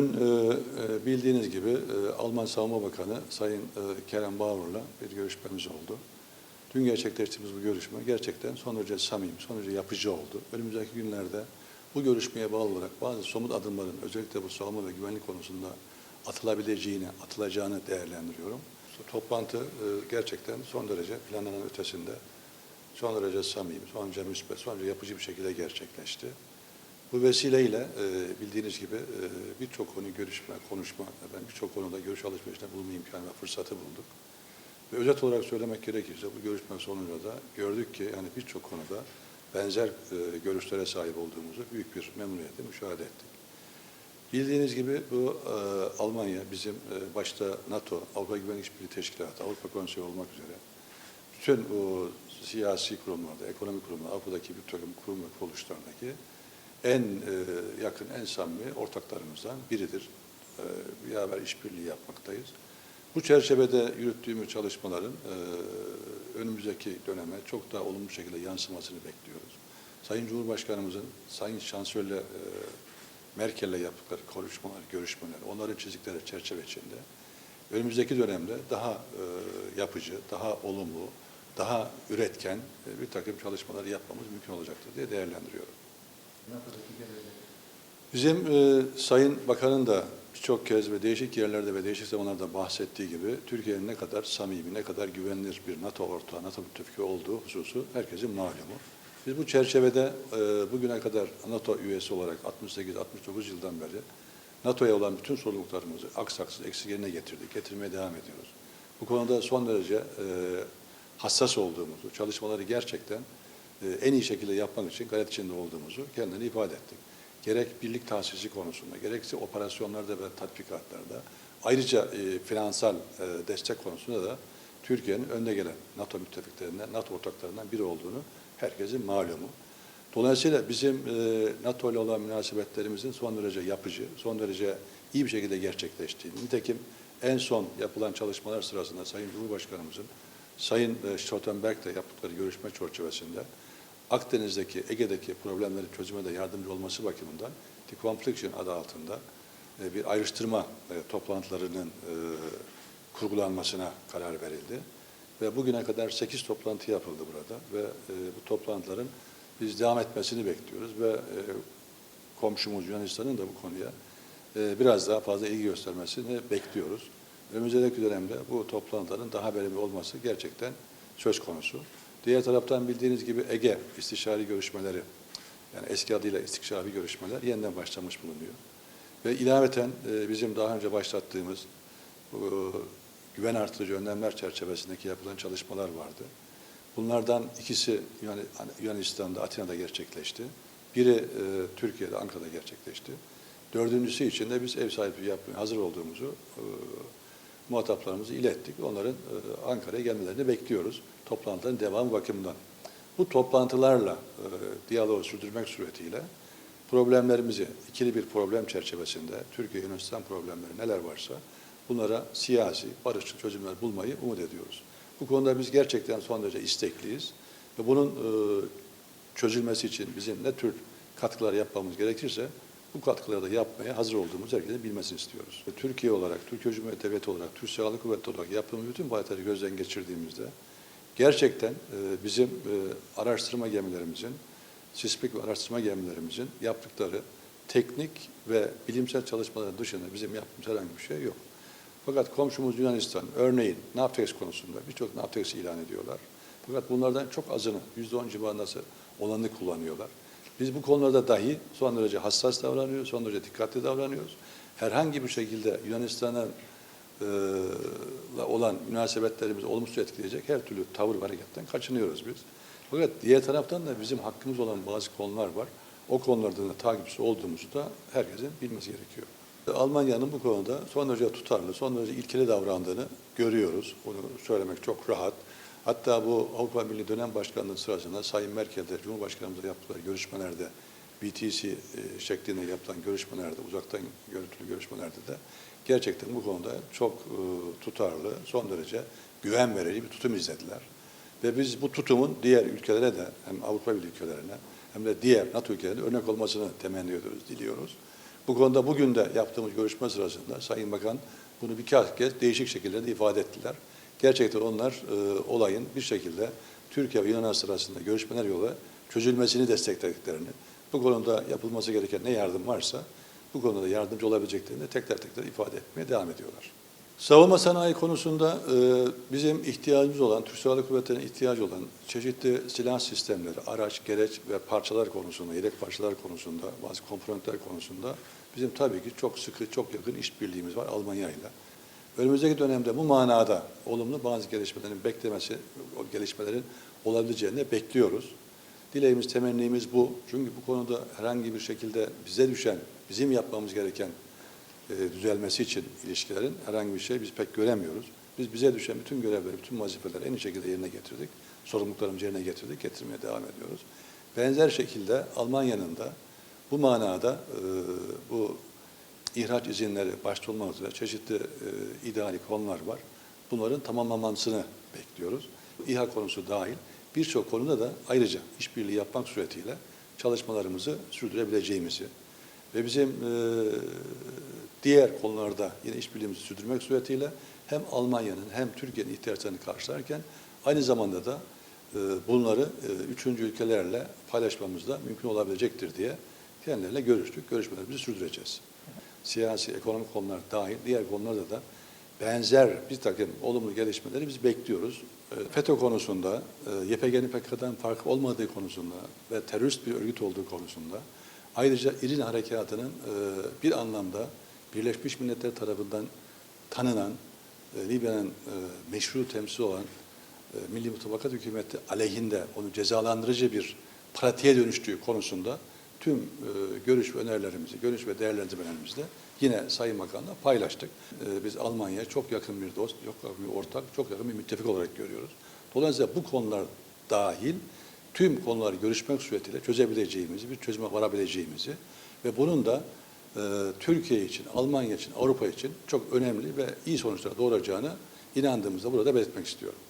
Dün e, e, bildiğiniz gibi e, Alman Savunma Bakanı Sayın Kerem Bauer'la bir görüşmemiz oldu. Dün gerçekleştirdiğimiz bu görüşme gerçekten son derece samimi, son derece yapıcı oldu. Önümüzdeki günlerde bu görüşmeye bağlı olarak bazı somut adımların özellikle bu savunma ve güvenlik konusunda atılabileceğini, atılacağını değerlendiriyorum. Toplantı gerçekten son derece planlanan ötesinde son derece samimi, son derece müspet, son derece yapıcı bir şekilde gerçekleşti. Bu vesileyle e, bildiğiniz gibi e, birçok konu görüşme, konuşma, ben birçok konuda görüş alışverişinde bulunma imkanı ve fırsatı bulduk. Ve özet olarak söylemek gerekirse bu görüşme sonucunda da gördük ki yani birçok konuda benzer e, görüşlere sahip olduğumuzu büyük bir memnuniyetle müşahede ettik. Bildiğiniz gibi bu e, Almanya bizim e, başta NATO, Avrupa Güvenlik İşbirliği Teşkilatı, Avrupa Konseyi olmak üzere bütün o siyasi kurumlarda, ekonomik kurumlarda, Avrupa'daki bir takım kurum ve kuruluşlardaki en e, yakın, en samimi ortaklarımızdan biridir. E, beraber işbirliği yapmaktayız. Bu çerçevede yürüttüğümüz çalışmaların e, önümüzdeki döneme çok daha olumlu şekilde yansımasını bekliyoruz. Sayın Cumhurbaşkanımızın, Sayın Şansölye e, Merkel'le yaptıkları konuşmalar, görüşmeler, onların çizdikleri çerçeve içinde önümüzdeki dönemde daha e, yapıcı, daha olumlu, daha üretken e, bir takım çalışmalar yapmamız mümkün olacaktır diye değerlendiriyorum. Bizim e, Sayın Bakan'ın da birçok kez ve değişik yerlerde ve değişik zamanlarda bahsettiği gibi Türkiye'nin ne kadar samimi, ne kadar güvenilir bir NATO ortağı, NATO müttefiki olduğu hususu herkesin malumu. Biz bu çerçevede e, bugüne kadar NATO üyesi olarak 68-69 yıldan beri NATO'ya olan bütün sorumluluklarımızı aksaksız eksik yerine getirdik, getirmeye devam ediyoruz. Bu konuda son derece e, hassas olduğumuzu, çalışmaları gerçekten en iyi şekilde yapmak için gayret içinde olduğumuzu kendine ifade ettik. Gerek birlik tahsisi konusunda, gerekse operasyonlarda ve tatbikatlarda, ayrıca e, finansal e, destek konusunda da Türkiye'nin önde gelen NATO müttefiklerinden, NATO ortaklarından biri olduğunu herkesin malumu. Dolayısıyla bizim e, NATO ile olan münasebetlerimizin son derece yapıcı, son derece iyi bir şekilde gerçekleştiğini, nitekim en son yapılan çalışmalar sırasında Sayın Cumhurbaşkanımızın Sayın e, Stoltenberg'le yaptıkları görüşme çerçevesinde Akdeniz'deki, Ege'deki problemleri çözüme de yardımcı olması bakımından Deconfliction adı altında e, bir ayrıştırma e, toplantılarının e, kurgulanmasına karar verildi. Ve bugüne kadar 8 toplantı yapıldı burada ve e, bu toplantıların biz devam etmesini bekliyoruz ve e, komşumuz Yunanistan'ın da bu konuya e, biraz daha fazla ilgi göstermesini bekliyoruz. Önümüzdeki dönemde bu toplantıların daha verimli olması gerçekten söz konusu. Diğer taraftan bildiğiniz gibi Ege istişari görüşmeleri, yani eski adıyla istişari görüşmeler yeniden başlamış bulunuyor. Ve ilaveten e, bizim daha önce başlattığımız bu, güven artırıcı önlemler çerçevesindeki yapılan çalışmalar vardı. Bunlardan ikisi Yunan- Yunanistan'da, Atina'da gerçekleşti. Biri e, Türkiye'de, Ankara'da gerçekleşti. Dördüncüsü için de biz ev sahipliği yapmaya hazır olduğumuzu e, muhataplarımızı ilettik. Onların e, Ankara'ya gelmelerini bekliyoruz. Toplantıların devamı bakımından. Bu toplantılarla e, diyaloğu sürdürmek suretiyle problemlerimizi ikili bir problem çerçevesinde Türkiye Yunanistan problemleri neler varsa bunlara siyasi, barışçıl çözümler bulmayı umut ediyoruz. Bu konuda biz gerçekten son derece istekliyiz ve bunun e, çözülmesi için bizim ne tür katkılar yapmamız gerekirse bu katkıları da yapmaya hazır olduğumuzu herkesin bilmesini istiyoruz. Türkiye olarak, Türkiye Cumhuriyeti Devleti olarak, Türk Silahlı Kuvvetleri olarak yaptığımız bütün faaliyetleri gözden geçirdiğimizde gerçekten e, bizim e, araştırma gemilerimizin, sismik ve araştırma gemilerimizin yaptıkları teknik ve bilimsel çalışmaların dışında bizim yaptığımız herhangi bir şey yok. Fakat komşumuz Yunanistan örneğin Navtex konusunda birçok Navtex ilan ediyorlar. Fakat bunlardan çok azını, %10 civarında olanı kullanıyorlar. Biz bu konularda dahi son derece hassas davranıyoruz, son derece dikkatli davranıyoruz. Herhangi bir şekilde Yunanistan'a e, la olan münasebetlerimizi olumsuz etkileyecek her türlü tavır ve hareketten kaçınıyoruz biz. Fakat diğer taraftan da bizim hakkımız olan bazı konular var. O konularda da takipçisi olduğumuzu da herkesin bilmesi gerekiyor. Almanya'nın bu konuda son derece tutarlı, son derece ilkeli davrandığını görüyoruz. Bunu söylemek çok rahat. Hatta bu Avrupa Birliği dönem başkanlığı sırasında Sayın Merkel'de Cumhurbaşkanımızla yaptıkları görüşmelerde BTC e, şeklinde yapılan görüşmelerde, uzaktan görüntülü görüşmelerde de gerçekten bu konuda çok e, tutarlı, son derece güven verici bir tutum izlediler. Ve biz bu tutumun diğer ülkelere de hem Avrupa Birliği ülkelerine hem de diğer NATO ülkelerine örnek olmasını temenni ediyoruz, diliyoruz. Bu konuda bugün de yaptığımız görüşme sırasında Sayın Bakan bunu birkaç kez değişik şekillerde ifade ettiler. Gerçekten onlar e, olayın bir şekilde Türkiye ve Yunan sırasında görüşmeler yolu çözülmesini desteklediklerini, bu konuda yapılması gereken ne yardım varsa bu konuda yardımcı olabileceklerini tekrar tekrar ifade etmeye devam ediyorlar. Savunma sanayi konusunda e, bizim ihtiyacımız olan, Türk Silahlı Kuvvetleri'ne ihtiyacı olan çeşitli silah sistemleri, araç, gereç ve parçalar konusunda, yedek parçalar konusunda, bazı komponentler konusunda bizim tabii ki çok sıkı, çok yakın işbirliğimiz var Almanya ile. Önümüzdeki dönemde bu manada olumlu bazı gelişmelerin beklemesi, o gelişmelerin olabileceğini bekliyoruz. Dileğimiz, temennimiz bu. Çünkü bu konuda herhangi bir şekilde bize düşen, bizim yapmamız gereken e, düzelmesi için ilişkilerin herhangi bir şey biz pek göremiyoruz. Biz bize düşen bütün görevleri, bütün vazifeleri en iyi şekilde yerine getirdik. Sorumluluklarımızı yerine getirdik, getirmeye devam ediyoruz. Benzer şekilde Almanya'nın da bu manada e, bu ihraç izinleri başta olmak üzere çeşitli e, ideali konular var. Bunların tamamlanmasını bekliyoruz. İHA konusu dahil birçok konuda da ayrıca işbirliği yapmak suretiyle çalışmalarımızı sürdürebileceğimizi ve bizim e, diğer konularda yine işbirliğimizi sürdürmek suretiyle hem Almanya'nın hem Türkiye'nin ihtiyaçlarını karşılarken aynı zamanda da e, bunları e, üçüncü ülkelerle paylaşmamız da mümkün olabilecektir diye kendileriyle görüştük. Görüşmelerimizi sürdüreceğiz. Siyasi, ekonomik konular dahil diğer konularda da benzer bir takım olumlu gelişmeleri biz bekliyoruz. E, FETÖ konusunda, e, YPG'nin PKK'dan farkı olmadığı konusunda ve terörist bir örgüt olduğu konusunda ayrıca İrin Harekatı'nın e, bir anlamda Birleşmiş Milletler tarafından tanınan, e, Libya'nın meşru temsil olan Milli Mutabakat Hükümeti aleyhinde onu cezalandırıcı bir pratiğe dönüştüğü konusunda tüm e, görüş ve önerilerimizi, görüş ve değerlendirmelerimizi de yine Sayın Bakan'la paylaştık. E, biz Almanya'ya çok yakın bir dost, çok yakın bir ortak, çok yakın bir müttefik olarak görüyoruz. Dolayısıyla bu konular dahil tüm konuları görüşmek suretiyle çözebileceğimizi, bir çözüme varabileceğimizi ve bunun da e, Türkiye için, Almanya için, Avrupa için çok önemli ve iyi sonuçlar doğuracağını inandığımızda burada belirtmek istiyorum.